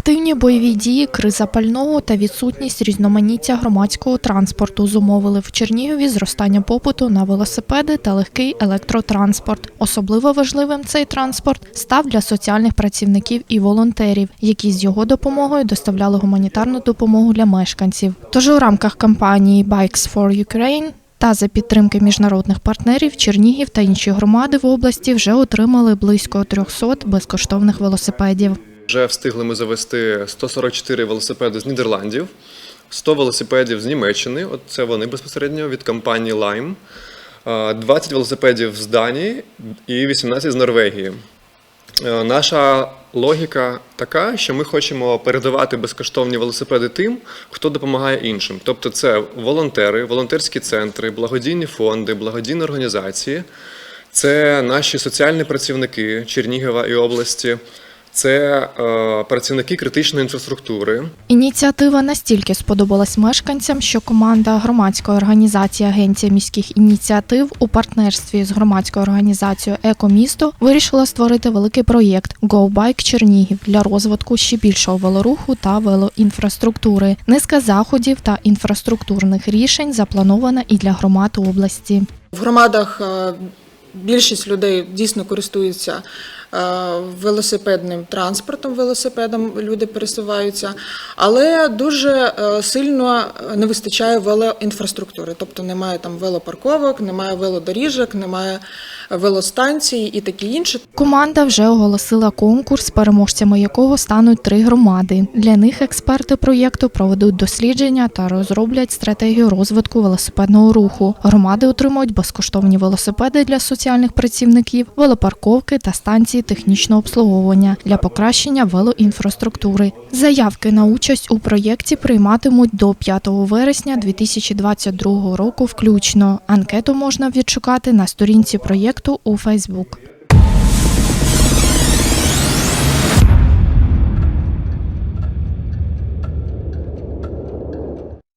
Активні бойові дії, криза пального та відсутність різноманіття громадського транспорту зумовили в Чернігові зростання попиту на велосипеди та легкий електротранспорт. Особливо важливим цей транспорт став для соціальних працівників і волонтерів, які з його допомогою доставляли гуманітарну допомогу для мешканців. Тож у рамках кампанії Bikes for Ukraine та за підтримки міжнародних партнерів Чернігів та інші громади в області вже отримали близько 300 безкоштовних велосипедів. Вже встигли ми завести 144 велосипеди з Нідерландів, 100 велосипедів з Німеччини. От це вони безпосередньо від компанії Lime, е, 20 велосипедів з Данії і 18 з Норвегії. Наша логіка така, що ми хочемо передавати безкоштовні велосипеди тим, хто допомагає іншим. Тобто, це волонтери, волонтерські центри, благодійні фонди, благодійні організації, це наші соціальні працівники Чернігова і області, це е, працівники критичної інфраструктури. Ініціатива настільки сподобалась мешканцям, що команда громадської організації Агенція міських ініціатив у партнерстві з громадською організацією Екомісто вирішила створити великий проєкт Go Bike Чернігів для розвитку ще більшого велоруху та велоінфраструктури. Низка заходів та інфраструктурних рішень запланована і для громад області. В громадах е, більшість людей дійсно користуються е, велосипедним транспортом, велосипедом люди пересуваються, але дуже е, сильно не вистачає велоінфраструктури. Тобто немає там велопарковок, немає велодоріжок, немає велостанцій і таке інше. Команда вже оголосила конкурс, переможцями якого стануть три громади. Для них експерти проєкту проведуть дослідження та розроблять стратегію розвитку велосипедного руху. Громади отримують безкоштовні велосипеди для соціальних працівників, велопарковки та станції технічного обслуговування для покращення велоінфраструктури. Заявки на участь у проєкті прийматимуть до 5 вересня 2022 року включно. Анкету можна відшукати на сторінці проєкту у Фейсбук.